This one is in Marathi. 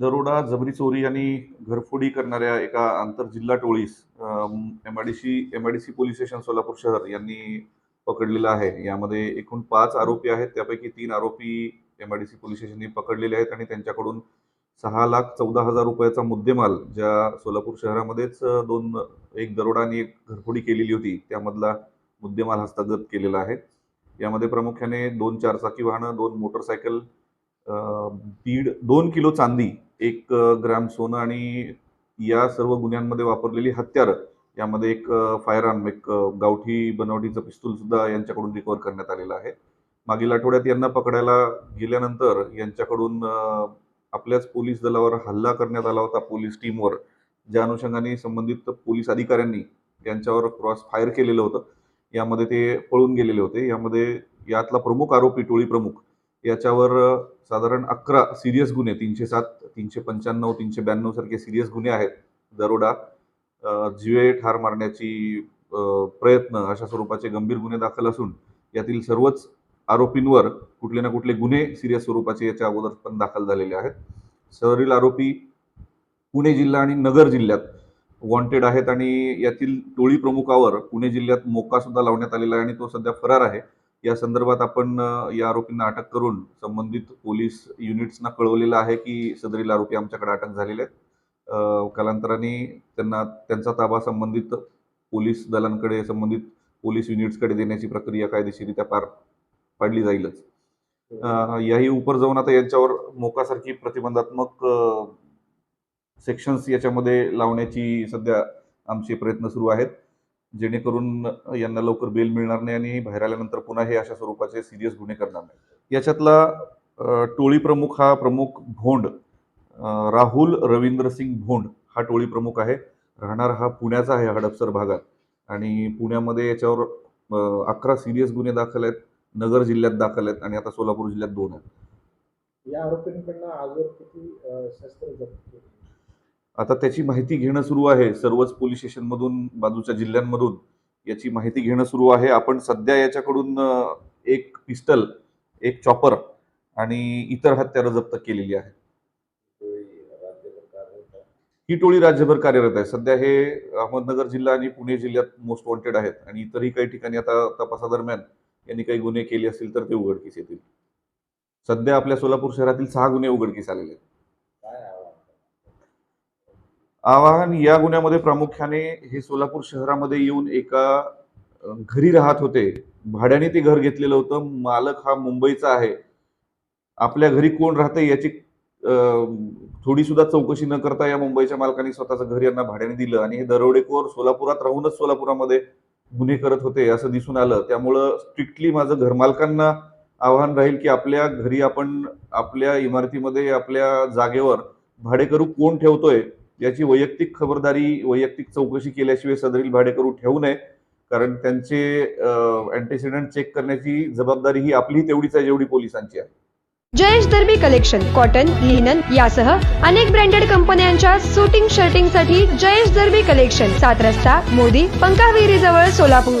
दरोडा जबरी चोरी आणि घरफोडी करणाऱ्या एका आंतरजिल्हा टोळीस M I D C M I D C police station Solapur शहर यांनी पकडलेलं आहे. यामध्ये एकूण पाच आरोपी आहेत. त्यापैकी तीन आरोपी M I D C police स्टेशनने पकडलेले आहेत आणि त्यांच्याकडून सहा लाख चौदा हजार रुपयाचा मुद्देमाल ज्या सोलापूर शहरामध्येच दोन एक दरोडा आणि एक घरफोडी केलेली होती त्यामधला मुद्देमाल हस्तगत केलेला आहे. यामध्ये प्रामुख्याने दोन चारचाकी वाहनं दोन मोटरसायकल दीड दोन किलो चांदी एक ग्रॅम सोनं आणि या सर्व गुन्ह्यांमध्ये वापरलेली हत्यारं. यामध्ये एक फायर आर्म एक गावठी बनावटीचं पिस्तूल सुद्धा यांच्याकडून रिकवर करण्यात आलेलं आहे. मागील आठवड्यात यांना पकडायला गेल्यानंतर यांच्याकडून आपल्याच पोलीस दलावर हल्ला करण्यात आला होता पोलीस टीमवर. ज्या अनुषंगाने संबंधित पोलीस अधिकाऱ्यांनी त्यांच्यावर क्रॉस फायर केलेलं होतं. यामध्ये ते पळून गेलेले होते. यामध्ये यातला प्रमुख आरोपी टोळी प्रमुख याच्यावर साधारण अकरा सिरियस गुन्हे तीनशे सात तीनशे पंच्याण्णव तीनशे ब्याण्णव सारखे सिरियस गुन्हे आहेत. दरोडा अ, जीवे ठार मारण्याची प्रयत्न अशा स्वरूपाचे गंभीर गुन्हे दाखल असून यातील सर्वच आरोपींवर कुठले ना कुठले गुन्हे सिरियस स्वरूपाचे याच्या अगोदर पण दाखल झालेले आहेत. सदरील आरोपी पुणे जिल्हा आणि नगर जिल्ह्यात वॉन्टेड आहेत आणि यातील टोळी प्रमुखावर पुणे जिल्ह्यात मोका सुद्धा लावण्यात आलेला आहे आणि तो सध्या फरार आहे. या संदर्भात आपण या आरोपींना अटक करून संबंधित पोलीस युनिट्सना कळवलेलं आहे की सदरील आरोपी आमच्याकडे अटक झालेले आहेत. कालांतराने त्यांना त्यांचा ताबा संबंधित पोलीस दलांकडे संबंधित पोलीस युनिट्सकडे देण्याची प्रक्रिया कायदेशीरित्या पार पाडली जाईलच. याही उपर जाऊन आता यांच्यावर मोकासारखी प्रतिबंधात्मक सेक्शन्स याच्यामध्ये लावण्याची सध्या आमचे प्रयत्न सुरू आहेत. जेणेकरून यांना लवकर बेल मिळणार नाही आणि बाहेर आल्यानंतर पुन्हा हे अशा स्वरूपाचे सिरियस गुन्हे करणार नाही. याच्यातला टोळी प्रमुख हा प्रमुख भोंड राहुल रवींद्र सिंग भोंड हा टोळी प्रमुख आहे. राहणार हा पुण्याचा आहे हडपसर भागात. आणि पुण्यामध्ये याच्यावर अकरा सिरियस गुन्हे दाखल आहेत. नगर जिल्ह्यात दाखल आहेत आणि आता सोलापूर जिल्ह्यात दोन आहेत. या आरोपींकडनं आजवर किती शस्त्र जप्त केली? आता त्याची माहिती घेणं सुरू आहे. सर्वच पोलीस स्टेशनमधून बाजूच्या जिल्ह्यांमधून याची माहिती घेणं सुरू आहे. आपण सध्या याच्याकडून एक पिस्टल एक चॉपर आणि इतर हत्यारं जप्त केलेली आहे. ही टोळी राज्यभर कार्यरत आहे. सध्या हे अहमदनगर जिल्हा आणि पुणे जिल्ह्यात मोस्ट वॉन्टेड आहेत आणि इतरही काही ठिकाणी आता तपासादरम्यान यांनी काही गुन्हे केले असतील तर ते उघडकीस येतील. सध्या आपल्या सोलापूर शहरातील सहा गुन्हे उघडकीस आलेले आहेत. आवाहन या गुन्ह्यामध्ये प्रामुख्याने हे सोलापूर शहरामध्ये येऊन एका घरी राहत होते. भाड्याने ते घर घेतलेलं होतं. मालक हा मुंबईचा आहे. आपल्या घरी कोण राहते याची थोडी सुद्धा चौकशी न करता या मुंबईच्या मालकाने स्वतःचं घर यांना भाड्याने दिलं आणि हे दरोडेखोर सोलापुरात राहूनच सोलापुरामध्ये गुन्हे करत होते असं दिसून आलं. त्यामुळं स्ट्रिक्टली माझं घरमालकांना आव्हान राहील की आपल्या घरी आपण आपल्या इमारतीमध्ये आपल्या जागेवर भाडेकरू कोण ठेवतोय याची वैयक्तिक खबरदारी वैयक्तिक चौकशी केल्याशिवाय सदरील भाडेकरू ठेवू नये. कारण त्यांचे अँटीसिडेंट चेक करण्याची जबाबदारी ही आपली तेवढीच आहे जेवढी पोलिसांची आहे. Jayesh Darbi collection cotton linen यासह अनेक ब्रँडेड कंपन्यांच्या सुटिंग शर्टिंगसाठी जयेश दर्बी कलेक्शन सात रस्ता मोदी पंकाविरी जवळ Solapur.